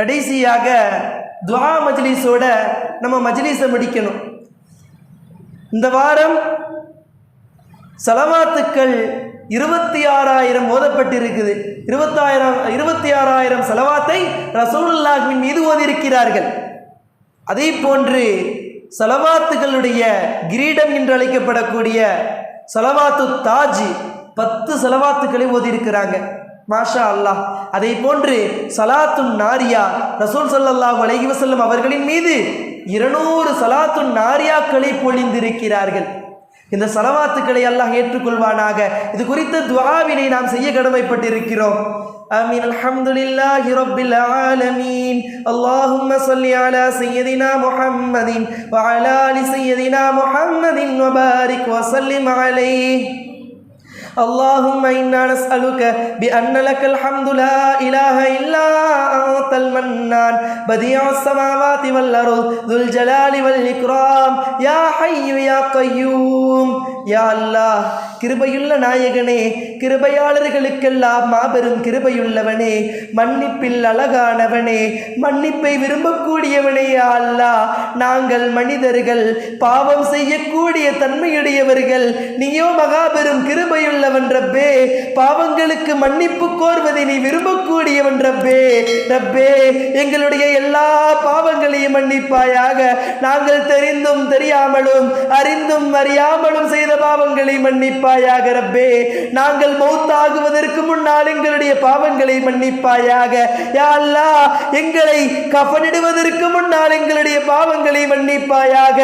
கடைசியாக துவா மஜ்லிஸோட நம்ம மஜ்லிஸை முடிக்கணும். இந்த வாரம் செலவாத்துக்கள் இருபத்தி ஆறாயிரம் ஓதப்பட்டிருக்குது. இருபத்தாயிரம் இருபத்தி ஆறாயிரம் செலவாத்தை ரசூலுல்லாஹின் மீது ஓதியிருக்கிறார்கள். அதே போன்று செலவாத்துகளுடைய கிரீடம் என்று அழைக்கப்படக்கூடிய செலவாத்து தாஜ் பத்து செலவாத்துக்களை ஓதியிருக்கிறாங்க. மாஷா அல்லாஹ் அதை போன்று சலாத்துன் நாரியா ரசூல் ஸல்லல்லாஹு அலைஹி வஸல்லம் அவர்களின் மீது இருநூறு சலாத்துன் நாரியாக்களை பொழிந்திருக்கிறார்கள் இந்த சலவாத்துக்களை அல்லாஹ் ஏற்றுக்கொள்வானாக இது குறித்த துஆவினை நாம் செய்ய கடமைப்பட்டிருக்கிறோம் آمين الحمد لله رب العالمين اللهم صل على سيدنا محمد وعلى آل سيدنا محمد وبارك وسلم عليه اللهم إنا نسألك بأن لك الحمد لا إله إلا أنت المنان بديع السماوات والأرض ذو الجلال والإكرام يا حي يا قيوم. யா அல்லா கிருபையுள்ள நாயகனே கிருபையாளர்களுக்கெல்லாம் மாபெரும் கிருபையுள்ளவனே மன்னிப்பில் அழகானவனே மன்னிப்பை விரும்பக்கூடியவனே யா அல்லா. நாங்கள் மனிதர்கள் பாவம் செய்யக்கூடிய தன்மையுடையவர்கள் நீயோ மகாபெரும் கிருபையுள்ளவன் ரப்பே பாவங்களுக்கு மன்னிப்பு கோர்வதை நீ விரும்பக்கூடியவன் ரப்பே. ரப்பே எங்களுடைய எல்லா பாவங்களையும் மன்னிப்பாயாக நாங்கள் தெரிந்தும் தெரியாமலும் அறிந்தும் அறியாமலும் செய்த செய்த பாவங்களை மன்னிப்பாயாக ரப்பே. நாங்கள் மௌத்தாகுவதற்கு முன்னால் எங்களுடைய பாவங்களை மன்னிப்பாயாக. யா எங்களை கஃனிடுவதற்கு முன்னால் எங்களுடைய பாவங்களை மன்னிப்பாயாக.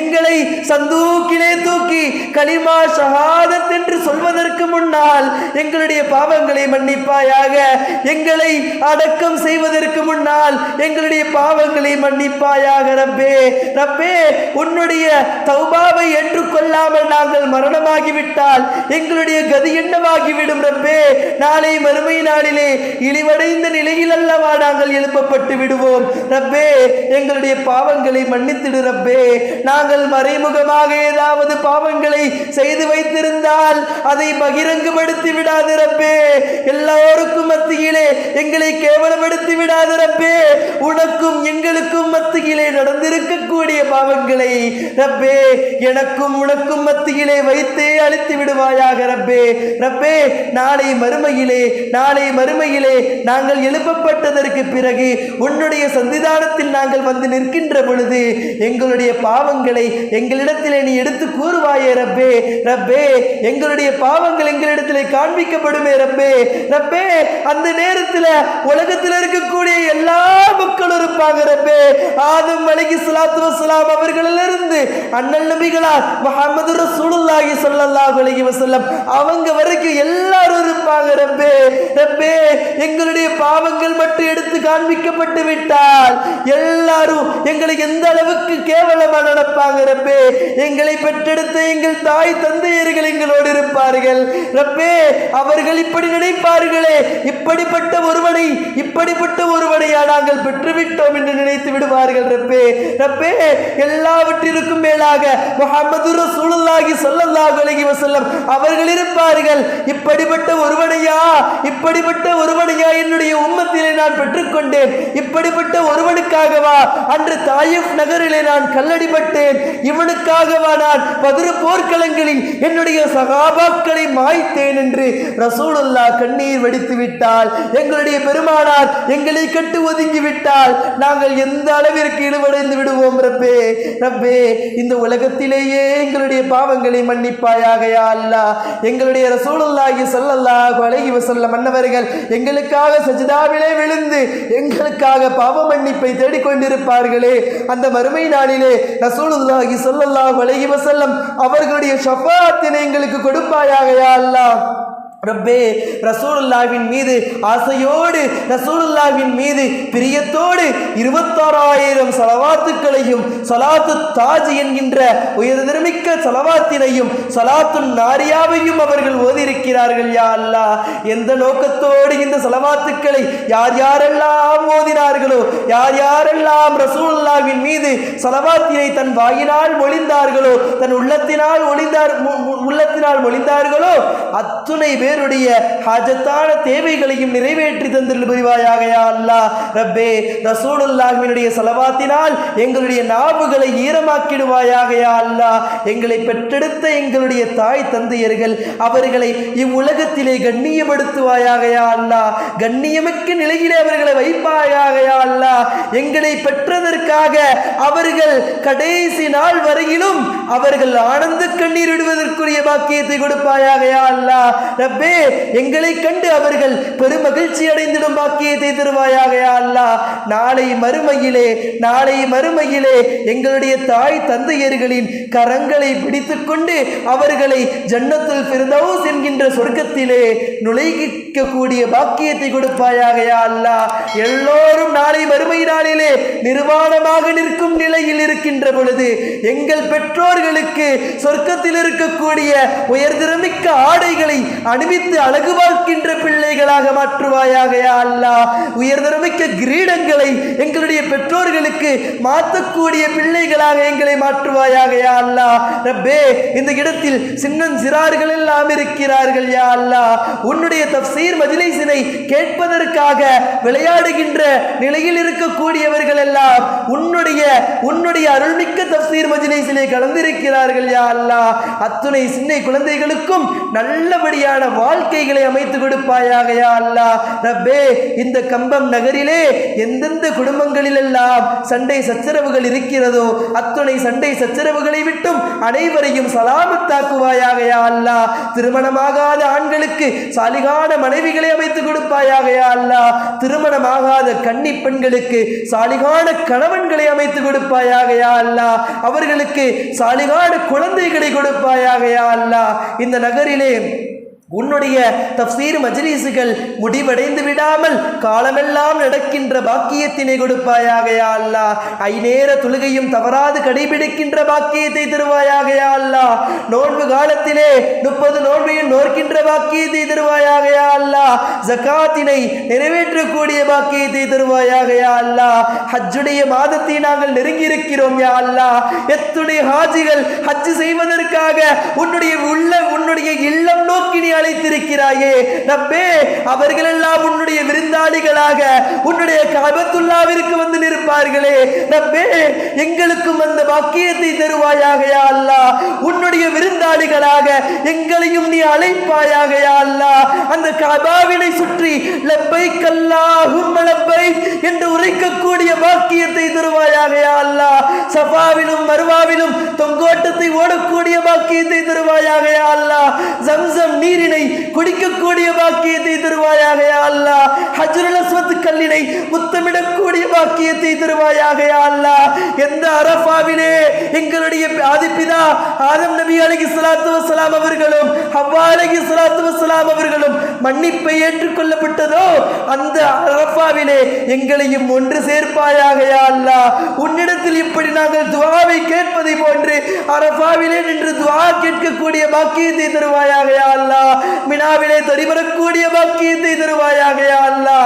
எங்களை சந்தூக்கிலே தூக்கி கலிமா ஷஹாதத் என்று சொல்வதற்கு முன்னால் எங்களுடைய பாவங்களை மன்னிப்பாயாக. எங்களை அடக்கம் செய்வதற்கு முன்னால் எங்களுடைய பாவங்களை மன்னிப்பாயாக ரப்பே. ரப்பே உன்னுடைய தௌபாவை என்று கொள்ளாமல் நாங்கள் மரணமாகிவிட்டால் எங்களுடைய கதி என்னவாகிவிடும் ரப்பே? நாளை மறுமை நாளிலே இழிவடைந்த நிலையில் அல்லவா நாங்கள் எழுப்பப்பட்டு விடுவோம். ரப்பே எங்களுடைய பாவங்களை மன்னித்திடு ரப்பே. நாங்கள் மறைமுகமாக ஏதாவது பாவங்களை செய்து வைத்திருந்தால் அதை பகிரங்குபடுத்தி விடாது ரப்பே. எல்லோருக்கும் மத்தியிலே எங்களை கேவலப்படுத்தி விடாது ரப்பே. உனக்கும் எங்களுக்கும் மத்தியிலே நடந்திருக்கக்கூடிய பாவங்களை ரப்பே எனக்கும் உனக்கும் மத்தியில் மறுமையிலே வைத்தே அழித்து விடுவாயாக ரப்பே. ரப்பே நாளை மறுமையிலே நாளை மறுமையிலே நாங்கள் எழுப்பப்பட்டதற்கு பிறகு உன்னுடைய சந்திதானத்தில் நாங்கள் வந்து நிற்கின்ற பொழுது எங்களுடைய பாவங்களை எங்களிடத்திலே நீ எடுத்து கூறுவாயே ரப்பே. ரப்பே எங்களுடைய பாவங்கள் எங்களிடத்திலே காண்பிக்கப்படுமே ரப்பே. ரப்பே அந்த நேரத்தில் உலகத்தில் இருக்கக்கூடிய எல்லா மக்களும் இருப்பாங்க ரப்பே. ஆதம் அலகி ஸலாத்து வசலாம் அவர்களிலிருந்து அண்ணல் நபிகளார் முஹம்மது ரசூலுல்லாஹி ஸல்லல்லாஹு அலைஹி வஸல்லம் அவங்க வரைக்கும் எல்லாரும் இருப்பாங்க. ரப்பே ரப்பே எங்களுடைய பாவங்கள் மட்டும் எடுத்து காண்பிக்கப்பட்டு விட்டால் எல்லாரும் எங்களை எந்த அளவுக்கு கேவலமாக நடப்பாங்க. ரப்பே எங்களை பெற்றெடுத்த எங்கள் தாய் தந்தையர்கள் எங்களோடு இருப்பார்கள். ரப்பே அவர்கள் இப்படி நினைப்பார்களே இப்படிப்பட்ட ஒருவனை இப்படிப்பட்ட ஒருவனையா நாங்கள் பெற்றுவிட்டோம் என்று நினைத்து விடுவார்கள். ரப்பே ரப்பே எல்லாவற்றிற்கும் மேலாக முகமது ரசூலுல்லாஹி ஸல்லல்லாஹு அலைஹி வஸல்லம் அவர்கள் இருப்பார்கள். இப்படிப்பட்ட ஒருவனையா? இப்படிப்பட்ட ஒருவனையா என்னுடைய உம்மத்திலே நான் பெற்றுக்கொண்டேன். இப்படிப்பட்ட ஒருவனுக்காகவா? அன்று தாயிஃப் நகரிலே நான் கல்லடிபட்டேன் இவனுக்காகவா நான் பதிரு போர்க்களங்களில் என்னுடைய சகாபாக்களை மாய்த்தேன் என்று ரசூலுல்லா கண்ணீர் வடித்து விட்டால் எங்களுடைய பெருமானார் எங்களை கட்டு ஒதுங்கி விட்டால் நாங்கள் எந்த அளவிற்கு இழுவடைந்து விடுவோம்? ரப்பே ரப்பே இந்த உலகத்திலேயே எங்களுடைய பாவங்களை மன்னிப்பாயாக அல்லா. எங்களுடைய ரசூலுல்லாஹி ஸல்லல்லாஹு அலைஹி வஸல்லம் மன்னவர்கள் எங்களுக்காக சஜிதாவிலே விழுந்து எங்களுக்காக பாவ மன்னிப்பை தேடிக்கொண்டிருப்பார்களே. அந்த மறுமை நாளிலே ரசூலுல்லாஹி ஸல்லல்லாஹு அலைஹி வஸல்லம் அவர்களுடைய ஷஃபாத்தினை எங்களுக்கு கொடுப்பாயாக அல்லா. ரப்பே ரசூலுல்லாவின் மீது ஆசையோடு ரசூலுல்லாவின் மீது பிரியத்தோடு இருபத்தாறாயிரம் சலவாத்துக்களையும் சலாத்து தாஜ் என்கின்ற உயர்திருமிக்க சலவாத்தினையும் சலாத்து நாரியாவையும் அவர்கள் ஓதியிருக்கிறார்கள் யா அல்லா எந்த நோக்கத்தோடு இந்த சலவாத்துக்களை யார் யாரெல்லாம் ஓதினார்களோ யார் யாரெல்லாம் ரசூலுல்லாவின் மீது சலவாத்தினை தன் வாயினால் மொழிந்தார்களோ தன் உள்ளத்தினால் ஒளிந்தார் மு- உள்ளத்தினால் மொழிந்தார்களோ அத்துணை பேர் பேருடைய ஹாஜத்தான தேவைகளையும் நிறைவேற்றி தந்திருள் புரிவாயாக அல்லா ரப்பே ரசூலுல்லாஹ்வினுடைய செலவாத்தினால் எங்களுடைய நாவுகளை ஈரமாக்கிடுவாயாக அல்லா எங்களை பெற்றெடுத்த எங்களுடைய தாய் தந்தையர்கள் அவர்களை இவ்வுலகத்திலே கண்ணியப்படுத்துவாயாக அல்லா கண்ணியமிக்க நிலையிலே அவர்களை வைப்பாயாக அல்லா எங்களை பெற்றதற்காக அவர்கள் கடைசி நாள் வரையிலும் அவர்கள் ஆனந்த கண்ணீர் விடுவதற்குரிய பாக்கியத்தை கொடுப்பாயாக அல்லா ரப்பே ரப்பே எங்களை கண்டு அவர்கள் பெருமகிழ்ச்சி அடைந்திடும் பாக்கியத்தை தருவாயாக அல்லா. அல்லாஹ் நாளை மறுமையிலே நாளை மறுமையிலே எங்களுடைய தாய் தந்தையர்களின் கரங்களை பிடித்துக்கொண்டு அவர்களை ஜன்னத்துல் ஃபிர்தௌஸ் என்கின்ற சொர்க்கத்திலே நுழைக்கக்கூடிய பாக்கியத்தை கொடுப்பாயாகையா யா எல்லோரும் நாளை வறுமை நாளிலே நிர்வாணமாக நிற்கும் நிலையில் இருக்கின்ற பொழுது எங்கள் பெற்றோர்களுக்கு சொர்க்கத்தில் இருக்கக்கூடிய உயர்திறமிக்க ஆடைகளை அணிவித்து அழகு பார்க்கின்ற பிள்ளைகளாக மாற்றுவாயாகையா யா உயர்திறமிக்க கிரீடங்களை எங்களுடைய பெற்றோர்களுக்கு மாற்றக்கூடிய பிள்ளைகளாக எங்களை மாற்றுவாயாகையா யா ரப்பே இந்த இடத்தில் சின்னஞ்சிறார்கள் எல்லாம் இருக்கிறார்கள் யா அல்லா உன்னுடைய தப்சீர் மஜிலிசினை கேட்பதற்காக விளையாடுகின்ற நிலையில் இருக்கக்கூடியவர்கள் எல்லாம் உன்னுடைய உன்னுடைய அருள்மிக்க தப்சீர் மஜிலிசிலே கலந்திருக்கிறார்கள் யா அல்லா. அத்துணை சின்ன குழந்தைகளுக்கும் நல்லபடியான வாழ்க்கைகளை அமைத்து கொடுப்பாயாக யா அல்லா. ரப்பே இந்த கம்பம் நகரிலே எந்தெந்த குடும்பங்களிலெல்லாம் சண்டை சச்சரவுகள் இருக்கிறதோ அத்துணை சண்டை சச்சரவுகளை விட்டும் அனைவரையும் சலாமத்தாக்குவாயாக யா அல்லா. திருமணமாகாத ஆண்களுக்கு சாலிகான மனை மனைவிகளை அமைத்து கொடுப்பாயாக யா திருமணமாகாத கன்னி பெண்களுக்கு சாலிகான கணவன்களை அமைத்து கொடுப்பாயாக யா அல்லாஹ். அவர்களுக்கு சாலிகான குழந்தைகளை கொடுப்பாயாக யா அல்லாஹ். இந்த நகரிலே உன்னுடைய தப்சீர் மஜ்ரீசுகள் முடிவடைந்து விடாமல் காலமெல்லாம் நடக்கின்ற பாக்கியத்தினை கொடுப்பாயாக அல்லா. அல்லாஹ் ஐநேர தொழுகையும் தவறாது கடைபிடிக்கின்ற பாக்கியத்தை தருவாயாக அல்லா. நோன்பு காலத்திலே முப்பது நோன்பையும் நோக்கின்ற பாக்கியத்தை தருவாயாகையா அல்லா. அல்லாஹ் ஜகாத்தினை நிறைவேற்றக்கூடிய பாக்கியத்தை தருவாயாக அல்லா. அல்லாஹ் ஹஜ்ஜுடைய மாதத்தை நாங்கள் நெருங்கி இருக்கிறோம் யா அல்லாஹ் எத்துடைய ஹாஜிகள் ஹஜ் செய்வதற்காக உன்னுடைய உள்ள உன்னுடைய இல்லம் நோக்கி அழைத்திருக்கிறாயே. ரப்பே அவர்கள் எல்லாம் உன்னுடைய விருந்தாளிகளாக உன்னுடைய கபத்துல்லாவிற்கு வந்து நிற்பார்களே. ரப்பே எங்களுக்கும் அந்த பாக்கியத்தை தருவாயாக யா உன்னுடைய விருந்தாளிகளாக எங்களையும் நீ அழைப்பாயாக யா அந்த கபாவினை சுற்றி லப்பை கல்லாகும் லப்பை என்று உரைக்கக்கூடிய பாக்கியத்தை தருவாயாக யா அல்லாஹ் சஃபாவிலும் மருவாவிலும் தொங்கோட்டத்தை ஓடக்கூடிய பாக்கியத்தை தருவாயாக அல்லா ஜம்சம் நீரினை குடிக்கக்கூடிய பாக்கியத்தை தருவாயாக அல்லா அல்லாஹ். ஹஜ்ருல் அஸ்வத் கல்லினை முத்தமிடக்கூடிய பாக்கியத்தை தருவாயாக அல்லா எந்த அரபாவிலே எங்களுடைய ஆதிப்பிதா ஆதம் நபி அலகி சலாத்து வசலாம் அவர்களும் ஹவ்வா அலகி சலாத்து வசலாம் அவர்களும் மன்னிப்பை ஏற்றுக்கொள்ளப்பட்டதோ அந்த துவாவிலே எங்களையும் ஒன்று சேர்ப்பாயாக அல்லா உன்னிடத்தில் இப்படி நாங்கள் துவாவை கேட்பதை போன்று அரபாவிலே நின்று துவா கேட்கக்கூடிய பாக்கியத்தை தருவாயாக அல்லா மினாவிலே தரிபரக்கூடிய பாக்கியத்தை தருவாயாக அல்லா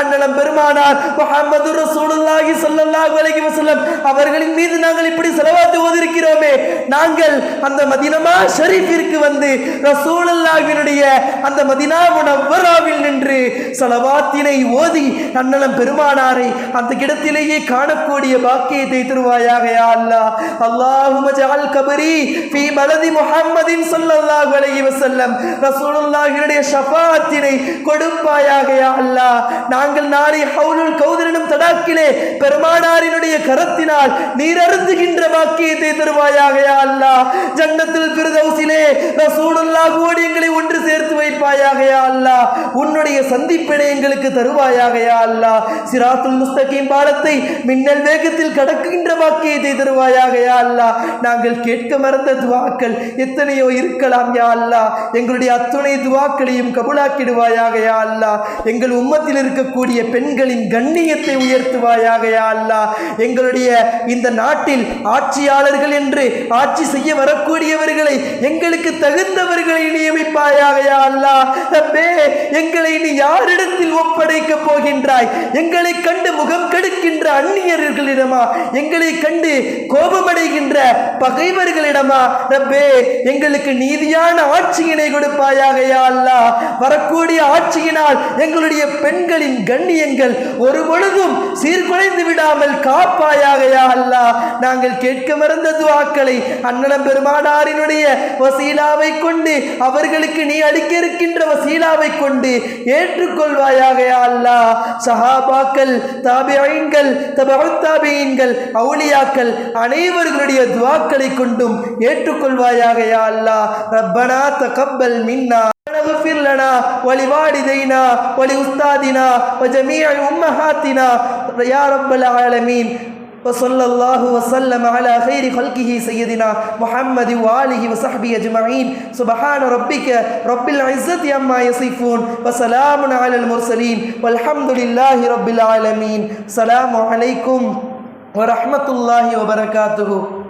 அண்ணலம் பெருமானார் முகமது ரசூலுல்லாஹி ஸல்லல்லாஹு அலைஹி வஸல்லம் அவர்களின் மீது நாங்கள் இப்படி செலவா ஓதிருக்கிறோமே நாங்கள் அந்த மதினமா ஷரீஃபிற்கு வந்து ரசூலல்லாவினுடைய அந்த மதினா முனவ்வராவில் நின்று சலவாத்தினை ஓதி நன்னலம் பெருமானாரை அந்த கிடத்திலேயே காணக்கூடிய பாக்கியத்தை தருவாயாக அல்லா அல்லாஹும ஜால் கபரி ஃபீ மலதி முஹம்மதின் ஸல்லல்லாஹு அலைஹி வஸல்லம். ரசூலுல்லாஹினுடைய ஷஃபாத்தினை கொடுப்பாயாக அல்லா நாங்கள் நாளை ஹவுலுல் கௌதரனும் தடாக்கிலே பெருமானாரினுடைய கரத்தினால் நீர் அருந்துகின்ற நீரருந்துகின்ற பாக்கியத்தை தருவாயாக அல்லா ஜன்னத்தில் பிரதௌசிலே ஃபிர்தௌஸிலே ரசூலுல்லாஹோடு எங்களை ஒன்று சேர்த்து வைப்பாயாக அல்லா உன்னுடைய சந்திப்பினை எங்களுக்கு தருவாயாக அல்லா சிராத்துல் முஸ்தகீம் பாலத்தை மின்னல் வேகத்தில் கடக்குகின்ற பாக்கியத்தை தருவாயாக அல்லா நாங்கள் கேட்க மறந்த துவாக்கள் எத்தனையோ இருக்கலாம் யா அல்லா எங்களுடைய அத்துணை துவாக்களையும் கபுலாக்கிடுவாயாக யா அல்லாஹ். எங்கள் உம்மத்தில் இருக்கக்கூடிய பெண்களின் கண்ணியத்தை உயர்த்துவாயாக யா அல்லாஹ். எங்களுடைய இந்த நாட்டில் ஆட்சியாளர்கள் என்று ஆட்சி செய்ய வரக்கூடியவர்களை எங்களுக்கு தகுந்தவர்களை நியமிப்பாயாக அல்லா. அல்லாஹ் ரப்பே எங்களை நீ யாரிடத்தில் ஒப்படைக்க போகின்றாய்? எங்களை கண்டு முகம் கெடுக்கின்ற அந்நியர்களிடமா? எங்களை கண்டு கோபமடைகின்ற பகைவர்களிடமா? ரப்பே எங்களுக்கு நீதியான ஆட்சியினை கொடுப்பாயாக அல்லா. வரக்கூடிய ஆட்சியினால் எங்களுடைய பெண்களின் கண்ணியங்கள் ஒரு பொழுதும் சீர்குலைந்து விடாமல் காப்பாயாக அல்லா. நாங்கள் கேட்க மறந்த துவாக்களை அண்ணனம் பெருமானாரினுடைய வசீலாவை கொண்டு அவர்களுக்கு நீ அளிக்க இருக்கின்ற வசீலாவை கொண்டு ஏற்றுக்கொள்வாயாக யா அல்லாஹ் சஹாபாக்கள் தாபியீன்கள் தபுத் தாபியீன்கள் அவுலியாக்கள் அனைவர்களுடைய துவாக்களை கொண்டும் ஏற்றுக்கொள்வாயாக யா அல்லாஹ் ரப்பனா தகப்பல் மின்னா اغفر لنا ولوالدينا ولأستاذنا وجميع أمهاتنا يا رب العالمين وصلى الله وسلم على خير خلقه سيدنا محمد وآله وصحبه أجمعين. سبحان ربك رب العزة عما يصفون وسلام على المرسلين والحمد لله رب العالمين. السلام عليكم ورحمة الله وبركاته.